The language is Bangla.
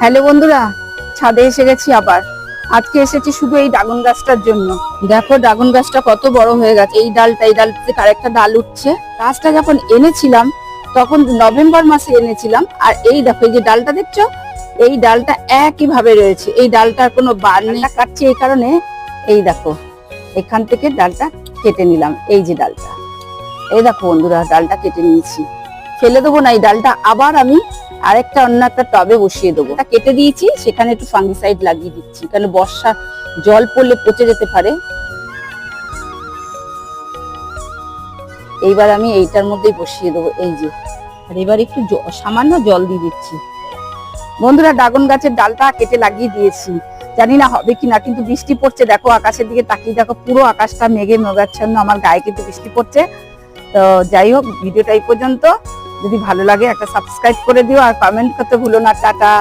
হ্যালো বন্ধুরা, ছাদে এসে গেছি আবার। আজকে এসেছি শুধু এই ড্রাগন গাছটার জন্য। দেখো ড্রাগন গাছটা কত বড় হয়ে গেছে। এই ডালটা এই ডাল থেকে আরেকটা ডাল উঠছে। গাছটা যখন এনেছিলাম, তখন নভেম্বর মাসে এনেছিলাম। আর এই দেখো, এই যে ডালটা দেখছ? এই ডালটা একই ভাবে রয়েছে। এই ডালটার কোনো বার নেই। কাটছি এই কারণে এই দেখো, এখান থেকে ডালটা কেটে নিলাম। এই যে ডালটা। এই দেখো বন্ধুরা, ডালটা কেটে নিয়েছি। ফেলে দেবো না, এই ডালটা আবার আমি আরেকটা, অন্য একটা টবে বসিয়ে দেবো। কেটে দিয়েছি, সেখানে একটু ফাঙ্গিসাইড লাগিয়ে দিচ্ছি কারণ বর্ষা জল পড়লে পচে যেতে পারে। এইবার আমি এইটার মধ্যেই বসিয়ে দেবো, এই যে। আর এবার একটু সামান্য জল দিয়ে দিচ্ছি। বন্ধুরা, ড্রাগন গাছের ডালটা কেটে লাগিয়ে দিয়েছি। জানি না হবে কিনা কিন্তু বৃষ্টি পড়ছে, দেখো আকাশের দিকে তাকিয়ে, দেখো পুরো আকাশটা মেঘে মেঘাচ্ছন্ন, আমার গায়ে কিন্তু বৃষ্টি পড়ছে। তো যাই হোক, ভিডিওটা এই পর্যন্ত। যদি ভালো লাগে একটা সাবস্ক্রাইব করে দিও আর কমেন্ট করতে ভুলো না টাটা।